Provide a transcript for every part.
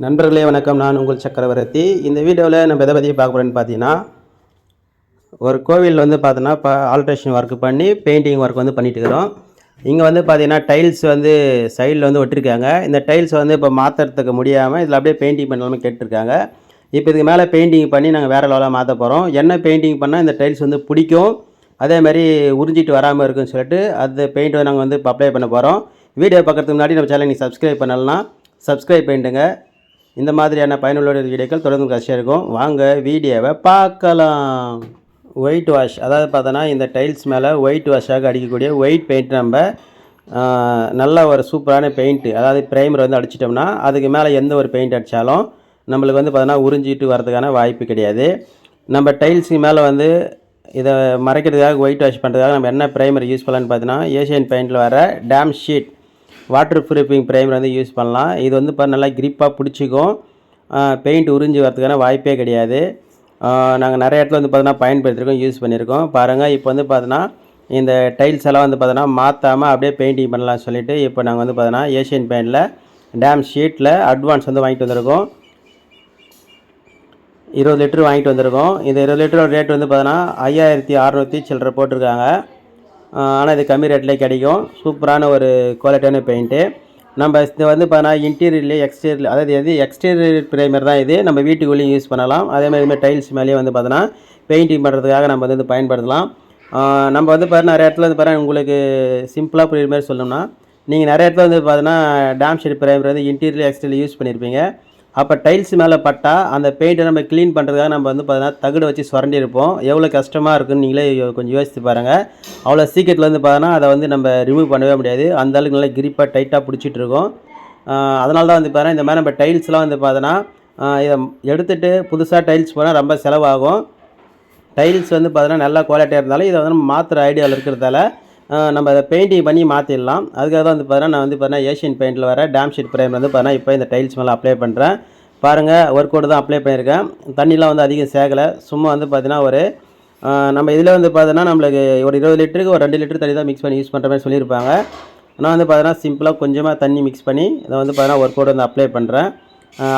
நண்பர்களே வணக்கம். நான் உங்கள் சக்கரவர்த்தி. இந்த வீடியோவில் நம்ம எதை பற்றி பார்க்க போகிறேன்னு பார்த்தீங்கன்னா ஒரு கோவில் வந்து பார்த்தோன்னா இப்போ ஆல்ட்ரேஷன் ஒர்க் பண்ணி பெயிண்டிங் ஒர்க் வந்து பண்ணிட்டு இருக்கிறோம். இங்கே வந்து பார்த்தீங்கன்னா டைல்ஸ் வந்து சைடில் வந்து ஒட்டிருக்காங்க. இந்த டைல்ஸ் வந்து இப்போ மாற்றுறதுக்கு முடியாமல் இதில் அப்படியே பெயிண்டிங் பண்ணலாமல் கேட்டிருக்காங்க. இப்போ இதுக்கு மேலே பெயிண்டிங் பண்ணி நாங்கள் வேறு லெவலாக மாற்ற போகிறோம் என்ன பெயிண்டிங் பண்ணால் இந்த டைல்ஸ் வந்து பிடிக்கும். அதே மாதிரி உறிஞ்சிட்டு வராமல் இருக்குன்னு சொல்லிட்டு அந்த பெயிண்ட் நாங்கள் வந்து இப்போ அப்ளை பண்ண போகிறோம் வீடியோ பார்க்கறதுக்கு முன்னாடி நம்ம சேனல் நீங்கள் சப்ஸ்கிரைப் பண்ணலாம் சப்ஸ்கிரைப் பண்ணிட்டுங்க இந்த மாதிரியான பயனுள்ள வீடியோக்கள் தொடர்ந்து கஷ்டம் இருக்கும். வாங்க வீடியோவை பார்க்கலாம். ஒயிட் வாஷ் அதாவது பார்த்தோன்னா இந்த டைல்ஸ் மேலே ஒயிட் வாஷாக அடிக்கக்கூடிய ஒயிட் பெயிண்ட் நம்ம நல்ல ஒரு சூப்பரான பெயிண்ட்டு அதாவது ப்ரைமர் வந்து அடிச்சிட்டோம்னா அதுக்கு மேலே எந்த ஒரு பெயிண்ட் அடித்தாலும் நம்மளுக்கு வந்து பார்த்தோன்னா உறிஞ்சிட்டு வரதுக்கான வாய்ப்பு கிடையாது. நம்ம டைல்ஸுக்கு மேலே வந்து இதை மறைக்கிறதுக்காக ஒயிட் வாஷ் பண்ணுறதுக்காக நம்ம என்ன ப்ரைமர் யூஸ் பண்ணலான்னு பார்த்தீங்கன்னா ஏஷியன் பெயிண்டில் வர damp sheath water proofing primer வந்து யூஸ் பண்ணலாம். இது வந்து இப்போ நல்லா கிரிப்பாக பிடிச்சிக்கும். பெயிண்ட் உறிஞ்சி வரதுக்கான வாய்ப்பே கிடையாது. நாங்கள் நிறைய இடத்துல வந்து பார்த்தோன்னா பயன்படுத்திருக்கோம் யூஸ் பண்ணியிருக்கோம் பாருங்கள் இப்போ வந்து பார்த்தோன்னா இந்த டைல்ஸ் எல்லாம் வந்து பார்த்தோன்னா மாற்றாமல் அப்படியே பெயிண்டிங் பண்ணலாம்னு சொல்லிவிட்டு இப்போ நாங்கள் வந்து பார்த்தோன்னா ஏஷியன் பெயிண்டில் டேம் ஷீட்டில் அட்வான்ஸ் வந்து வாங்கிட்டு வந்திருக்கோம். இருபது லிட்டர் வாங்கிட்டு வந்திருக்கோம். இந்த இருபது லிட்டரோட ரேட் வந்து பார்த்தோன்னா ஐயாயிரத்தி அறநூற்றி சில்லற போட்டிருக்காங்க. ஆனால் இது கம்மி ரேட்லேயே கிடைக்கும். சூப்பரான ஒரு குவாலிட்டியான பெயிண்ட்டு நம்ம இது வந்து பார்த்தீங்கன்னா இன்டீரியர்லேயே எக்ஸ்டீரியர் அதாவது எது எக்ஸ்டீரியர் ப்ரைமர் தான் இது. நம்ம வீட்டுக்குள்ளேயும் யூஸ் பண்ணலாம். அதேமாதிரி இதுமாதிரி டைல்ஸ் மேலேயும் வந்து பார்த்தோன்னா பெயிண்டிங் பண்ணுறதுக்காக நம்ம வந்து பயன்படுத்தலாம். நம்ம வந்து பார்த்தா நிறைய இடத்துல வந்து பார்த்தீங்கன்னா உங்களுக்கு சிம்பிளாக புரியுற மாதிரி சொல்லணும்னா நீங்கள் நிறைய இடத்துல வந்து பார்த்தீங்கன்னா டேம் ஷீட் ப்ரைமர் வந்து இன்டீரியர் எக்ஸ்டீரியர் யூஸ் பண்ணியிருப்பீங்க அப்போ டைல்ஸ் மேலே பட்டால் அந்த பெயிண்ட்டை நம்ம க்ளீன் பண்ணுறதுக்காக நம்ம வந்து பார்த்தீங்கன்னா தகடு வச்சு சுரண்டி இருப்போம். எவ்வளோ கஷ்டமாக இருக்குன்னு நீங்களே கொஞ்சம் யோசித்து பாருங்கள் அவ்வளோ சீக்கிரத்தில் வந்து பார்த்தோன்னா அதை வந்து நம்ம ரிமூவ் பண்ணவே முடியாது. அந்த அளவுக்கு நல்லா கிரிப்பாக டைட்டாக பிடிச்சிட்டு இருக்கும். அதனால தான் வந்து பார்த்தீங்கன்னா இந்த மாதிரி நம்ம டைல்ஸ்லாம் வந்து பார்த்தோன்னா இதை எடுத்துகிட்டு புதுசாக டைல்ஸ் போனால் ரொம்ப செலவாகும். டைல்ஸ் வந்து பார்த்தீங்கன்னா நல்ல குவாலிட்டியாக இருந்தாலும் இதை வந்து நம்ம மாற்றுற ஐடியாவில் இருக்கிறதால நம்ம அதை பெயிண்டிங் பண்ணி மாற்றிடலாம் அதுக்காக தான் வந்து பார்த்தீங்கன்னா நான் வந்து பார்த்தீங்கன்னா ஏஷியன் பெயிண்டில் வர டேம் ஷீட் ப்ரைம் வந்து பார்த்தீங்கன்னா இப்போ இந்த டைல்ஸ் மேலே அப்ளை பண்ணுறேன் பாருங்கள் ஒர்க் அவுட் தான் அப்ளை பண்ணியிருக்கேன். தண்ணிலாம் வந்து அதிகம் சேகலை. சும்மா வந்து பார்த்தீங்கன்னா ஒரு நம்ம இதில் வந்து பார்த்தீங்கன்னா நம்மளுக்கு ஒரு இருபது லிட்டருக்கு ஒரு ரெண்டு லிட்டர் தண்ணி தான் மிக்ஸ் பண்ணி யூஸ் பண்ணுற மாதிரி சொல்லியிருப்பாங்க. நான் வந்து பார்த்தீங்கன்னா சிம்பிளாக கொஞ்சமாக தண்ணி மிக்ஸ் பண்ணி இதை வந்து பார்த்தீங்கன்னா ஒர்க் அவுட் வந்து அப்ளை பண்ணுறேன்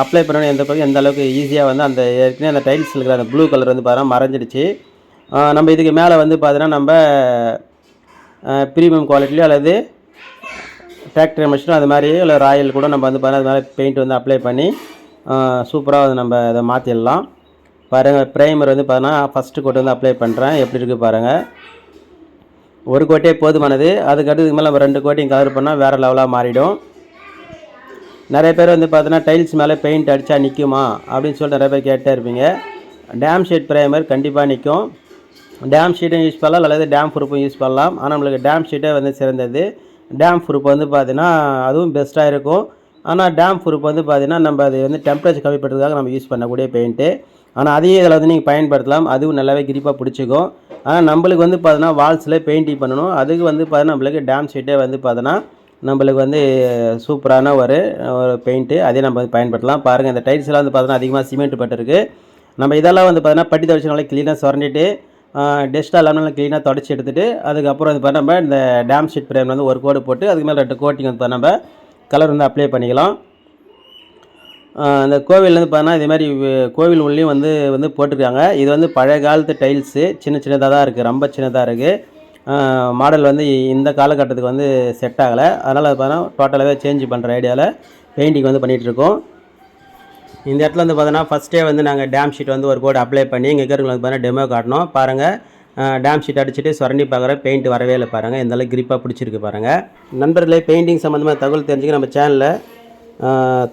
அப்ளை பண்ணணும் எந்த பக்கம் எந்த அளவுக்கு ஈஸியாக வந்து அந்த ஏற்கனவே அந்த டைல்ஸ் இருக்கிற அந்த ப்ளூ கலர் வந்து பார்த்தீங்கன்னா மறைஞ்சிடுச்சு. நம்ம இதுக்கு மேலே வந்து பார்த்தீங்கன்னா நம்ம ப்ரீமியம் குவாலிட்டிலையோ அல்லது ஃபேக்ட்ரி மிஷினோ அது மாதிரி இல்லை ராயல் கூட நம்ம வந்து பார்த்தீங்கன்னா அது மேலே பெயிண்ட் வந்து அப்ளை பண்ணி சூப்பராக வந்து நம்ம இதை மாற்றிடலாம் பாருங்கள் ப்ரைமர் வந்து பார்த்தீங்கன்னா ஃபஸ்ட்டு கோட் வந்து அப்ளை பண்ணுறேன் எப்படி இருக்குது பாருங்கள் ஒரு கோட்டே போதுமானது. அதுக்கடுத்து இதுக்கு மேலே நம்ம ரெண்டு கோட்டையும் கவர் பண்ணால் வேறு லெவலாக மாறிடும். நிறைய பேர் வந்து பார்த்தீங்கன்னா டைல்ஸ் மேலே பெயிண்ட் அடித்தா நிற்குமா அப்படின்னு சொல்லிட்டு நிறைய பேர் கேட்டே இருப்பீங்க. டேம் ஷீட் ப்ரைமர் கண்டிப்பாக நிற்கும் டேம் ஷீட்டும் யூஸ் பண்ணலாம். அல்லது டேம் ப்ரூஃபும் யூஸ் பண்ணலாம். ஆனால் நம்மளுக்கு டேம் ஷீட்டே வந்து சிறந்தது. டேம் ப்ரூஃப் வந்து பார்த்தீங்கன்னா அதுவும் பெஸ்ட்டாக இருக்கும். ஆனால் டேம் ப்ரூஃப் வந்து பார்த்தீங்கன்னா நம்ம அது வந்து டெம்பரேச்சர் கம்மி பண்ணுறதுக்காக நம்ம யூஸ் பண்ணக்கூடிய பெயிண்ட்டு. ஆனால் அதையும் இதில் வந்து நீங்கள் பயன்படுத்தலாம். அதுவும் நல்லாவே கிரிப்பாக பிடிச்சிக்கும். ஆனால் நம்மளுக்கு வந்து பார்த்தீங்கன்னா வால்ஸில் பெயிண்டிங் பண்ணணும். அதுக்கு வந்து பார்த்தீங்கன்னா நம்மளுக்கு டேம் ஷீட்டே வந்து பார்த்தோன்னா நம்மளுக்கு வந்து சூப்பரான ஒரு ஒரு பெயிண்ட்டு. அதே நம்ம வந்து பயன்படுத்தலாம். பாருங்கள் இந்த டைல்ஸ்லாம் வந்து பார்த்தோன்னா அதிகமாக சிமெண்ட் பட்டிருக்கு. நம்ம இதெல்லாம் வந்து பார்த்தீங்கன்னா பட்டி தொடச்சி நல்லா க்ளீனாக சுரண்டிட்டு டெஸ்ட்டாக எல்லாம் நல்லா க்ளீனாக தொடச்சி எடுத்துட்டு அதுக்கப்புறம் வந்து பார்த்தா நம்ம இந்த டேம் ஷீட் ஃப்ரேம் வந்து ஒரு கோடு போட்டு அதுக்கு மேலே ரெண்டு கோட்டிங் வந்து நம்ம கலர் வந்து அப்ளை பண்ணிக்கலாம். அந்த இந்த பார்த்தோன்னா வந்து பார்த்தீங்கன்னா மாதிரி கோவில் உள்ளேயும் வந்து வந்து போட்டிருக்காங்க. இது வந்து பழைய காலத்து டைல்ஸு சின்ன சின்னதாக தான் இருக்குது ரொம்ப சின்னதாக இருக்குது மாடல் வந்து இந்த காலகட்டத்துக்கு வந்து செட் ஆகலை. அதனால் அது பார்த்தீங்கன்னா டோட்டலாகவே சேஞ்ச் பண்ணுற ஐடியாவில் பெயிண்டிங் வந்து பண்ணிகிட்ருக்கோம் இந்த இடத்துல வந்து பார்த்தோன்னா ஃபஸ்ட்டே வந்து நாங்கள் டேம் ஷீட் வந்து ஒரு கோட் அப்ளை பண்ணி இங்கே இருக்கிறவங்களுக்கு வந்து பார்த்தீங்கன்னா டெமோ காட்டினோம் பாருங்கள் டேம் ஷீட் அடிச்சுட்டு சுரண்டி பார்க்குற பெயிண்ட் வரவே இல்லை பாருங்கள் இந்த அளவுக்கு கிரிப்பாக பிடிச்சிருக்கு பாருங்கள் நண்பர்களே பெயிண்டிங் சம்மந்தமாக தகவல் தெரிஞ்சுக்க நம்ம சேனலில்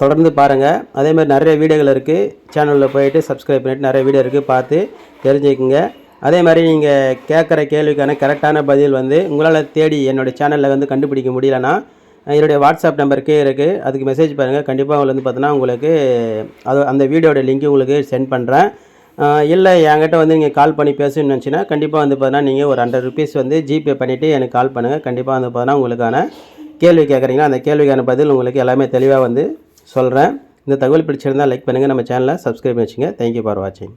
தொடர்ந்து பாருங்கள் அதே மாதிரி நிறைய வீடியோகள் இருக்குது சேனலில் போயிட்டு சப்ஸ்கிரைப் பண்ணிட்டு நிறைய வீடியோ இருக்குது பார்த்து தெரிஞ்சுக்குங்க. அதே மாதிரி நீங்கள் கேட்குற கேள்விக்கான கரெக்டான பதில் வந்து உங்களால் தேடி என்னோடய சேனலில் வந்து கண்டுபிடிக்க முடியலன்னா என்னுடைய வாட்ஸ்அப் நம்பருக்கே இருக்குது அதுக்கு மெசேஜ் பாருங்கள் கண்டிப்பாக உங்களுக்கு வந்து பார்த்தோன்னா உங்களுக்கு அது அந்த வீடியோட லிங்க் உங்களுக்கு சென்ட் பண்ணுறேன் இல்லை என்கிட்ட வந்து நீங்கள் கால் பண்ணி பேசணும்னு நினச்சின்னா கண்டிப்பாக வந்து பார்த்தீங்கன்னா நீங்கள் ஒரு ஹண்ட்ரட் ருபீஸ் வந்து ஜிபே பண்ணிவிட்டு எனக்கு கால் பண்ணுங்கள் கண்டிப்பாக வந்து பார்த்தீங்கன்னா உங்களுக்கான கேள்வி கேட்குறீங்கன்னா அந்த கேள்விக்கான பதில் உங்களுக்கு எல்லாமே தெளிவாக வந்து சொல்கிறேன் இந்த தகவல் பிடிச்சிருந்தால் லைக் பண்ணுங்கள் நம்ம சேனலை சப்ஸ்கிரைப் பண்ணி வச்சுங்க. தேங்க்யூ ஃபார் வாட்சிங்